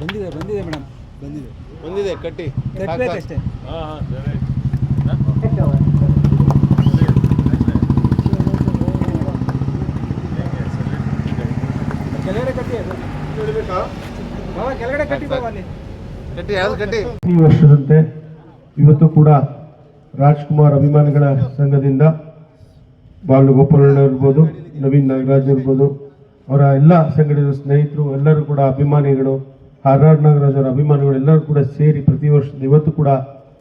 ಬಂದಿದೆ ಬಂದಿದೆ ಮೇಡಮ್. ಬಂದಿದೆ. ಬಂದಿದೆ ಕಟ್ಟಿ. ಕಟ್ಟಬೇಕಷ್ಟೇ ಹಾಂ ಹಾಂ ಕಟ್ಟಿ ಈ ವರ್ಷದಂತೆ ಇವತ್ತು ಕೂಡ ರಾಜ್ಕುಮಾರ್ ಅಭಿಮಾನಿಗಳ ಸಂಘದಿಂದ ಬಾಳು ಗೋಪಾಲಣ್ಣ ಇರ್ಬೋದು ನವೀನ್ ನಾಗರಾಜ್ ಇರ್ಬೋದು ಅವರ ಎಲ್ಲ ಸಂಘಟನೆ ಸ್ನೇಹಿತರು ಎಲ್ಲರೂ ಕೂಡ ಅಭಿಮಾನಿಗಳು ಆರ್ ಆರ್ ನಾಗರಾಜ್ ಅಭಿಮಾನಿಗಳು ಎಲ್ಲರೂ ಕೂಡ ಸೇರಿ ಪ್ರತಿ ವರ್ಷದ ಇವತ್ತು ಕೂಡ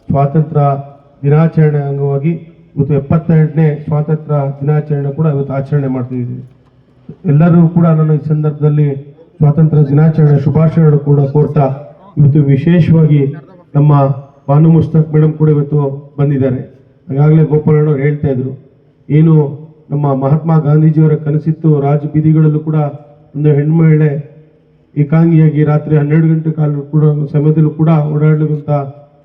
ಸ್ವಾತಂತ್ರ್ಯ ದಿನಾಚರಣೆ ಅಂಗವಾಗಿ ಇವತ್ತು ಎಪ್ಪತ್ತೆರಡನೇ ಸ್ವಾತಂತ್ರ್ಯ ದಿನಾಚರಣೆ ಕೂಡ ಇವತ್ತು ಆಚರಣೆ ಮಾಡ್ತಿದ್ದೀವಿ ಎಲ್ಲರೂ ಕೂಡ ನಾನು ಈ ಸಂದರ್ಭದಲ್ಲಿ ಸ್ವಾತಂತ್ರ್ಯ ದಿನಾಚರಣೆ ಶುಭಾಶಯಗಳು ಕೂಡ ಕೋರ್ತಾ ಇವತ್ತು ವಿಶೇಷವಾಗಿ ನಮ್ಮ ಭಾನು ಮುಸ್ತಕ್ ಮೇಡಮ್ ಕೂಡ ಇವತ್ತು ಬಂದಿದ್ದಾರೆ. ಈಗಾಗಲೇ ಗೋಪಾಲಣ್ಣವ್ರು ಹೇಳ್ತಾ ಇದ್ರು. ಏನು ನಮ್ಮ ಮಹಾತ್ಮ ಗಾಂಧೀಜಿಯವರ ಕನಸಿತ್ತು, ರಾಜ ಬೀದಿಗಳಲ್ಲೂ ಕೂಡ ಒಂದು ಹೆಣ್ಮಹಿಳೆ ಏಕಾಂಗಿಯಾಗಿ ರಾತ್ರಿ ಹನ್ನೆರಡು ಗಂಟೆ ಕಾಲ ಕೂಡ ಸಮಯದಲ್ಲೂ ಕೂಡ ಓಡಾಡುವಂತ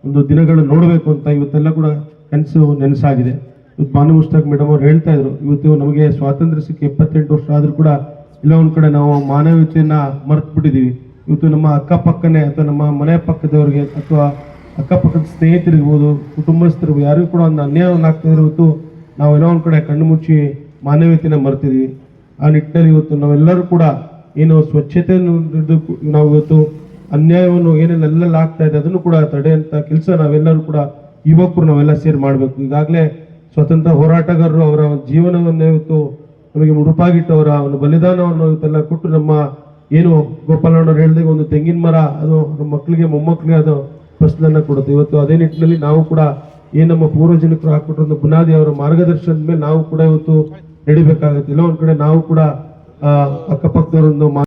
ಒಂದು ದಿನಗಳನ್ನು ನೋಡಬೇಕು ಅಂತ ಇವತ್ತೆಲ್ಲ ಕೂಡ ಕನಸು ನೆನಸಾಗಿದೆ. ಇವತ್ತು ಭಾನು ಮುಸ್ತಾಕ್ ಮೇಡಮ್ ಅವ್ರು ಹೇಳ್ತಾ ಇದ್ರು, ಇವತ್ತು ನಮಗೆ ಸ್ವಾತಂತ್ರ್ಯ ಸಿಕ್ಕಿ ಎಪ್ಪತ್ತೆಂಟು ವರ್ಷ ಆದರೂ ಕೂಡ ಇಲ್ಲ, ಒಂದು ಕಡೆ ನಾವು ಮಾನವೀಯತೆಯನ್ನ ಮರೆತು ಬಿಟ್ಟಿದ್ದೀವಿ ಇವತ್ತು ನಮ್ಮ ಅಕ್ಕಪಕ್ಕನೆ ಅಥವಾ ನಮ್ಮ ಮನೆ ಪಕ್ಕದವರಿಗೆ ಅಥವಾ ಅಕ್ಕಪಕ್ಕದ ಸ್ನೇಹಿತರಿರ್ಬೋದು ಕುಟುಂಬಸ್ಥರು ಯಾರಿಗೂ ಕೂಡ ಒಂದು ಅನ್ಯಾಯವನ್ನು ಆಗ್ತಾ ಇವತ್ತು ಏನೋ ಒಂದು ಕಡೆ ಕಣ್ಣು ಮುಚ್ಚಿ ಮಾನವೀಯತೆಯನ್ನು ಮರ್ತಿದೀವಿ ಆ ನಿಟ್ಟಿನಲ್ಲಿ ಇವತ್ತು ನಾವೆಲ್ಲರೂ ಕೂಡ ಏನು ಸ್ವಚ್ಛತೆಯನ್ನು ಹಿಡ್ದು ನಾವು ಇವತ್ತು ಅನ್ಯಾಯವನ್ನು ಎಲ್ಲೆಲ್ಲ ಆಗ್ತಾ ಇದೆ, ಅದನ್ನು ಕೂಡ ತಡೆಯಂತ ಕೆಲಸ ನಾವೆಲ್ಲರೂ ಕೂಡ ಯುವಕರು ನಾವೆಲ್ಲ ಸೇರಿ ಮಾಡಬೇಕು. ಈಗಾಗಲೇ ಸ್ವತಂತ್ರ ಹೋರಾಟಗಾರರು ಅವರ ಜೀವನವನ್ನು ಇವತ್ತು ನಮಗೆ ಮುಡುಪಾಗಿಟ್ಟವರ ಅವರ ಒಂದು ಬಲಿದಾನವನ್ನು ಇವತ್ತೆಲ್ಲ ಕೊಟ್ಟು ನಮ್ಮ ಏನು ಗೋಪಾಲಣ್ಣವ್ರು ಹೇಳಿದಾಗ ಒಂದು ತೆಂಗಿನ ಮರ, ಅದು ನಮ್ಮ ಮಕ್ಕಳಿಗೆ, ಮೊಮ್ಮಕ್ಕಳಿಗೆ ಅದು ಪ್ರಶ್ನೆಯನ್ನು ಕೊಡುತ್ತೆ. ಇವತ್ತು ಅದೇ ನಿಟ್ಟಿನಲ್ಲಿ ನಾವು ಕೂಡ ಏನು ನಮ್ಮ ಪೂರ್ವಜನಿಕರು ಹಾಕ್ಬಿಟ್ಟು ಬುನಾದಿ ಅವರ ಮಾರ್ಗದರ್ಶನದ ಮೇಲೆ ನಾವು ಕೂಡ ಇವತ್ತು ನಡಿಬೇಕಾಗುತ್ತೆ. ಇಲ್ಲ, ಒಂದು ಕಡೆ ನಾವು ಕೂಡ ಆ, ಅಕ್ಕಪಕ್ಕದವರೊಂದು ಮಾ-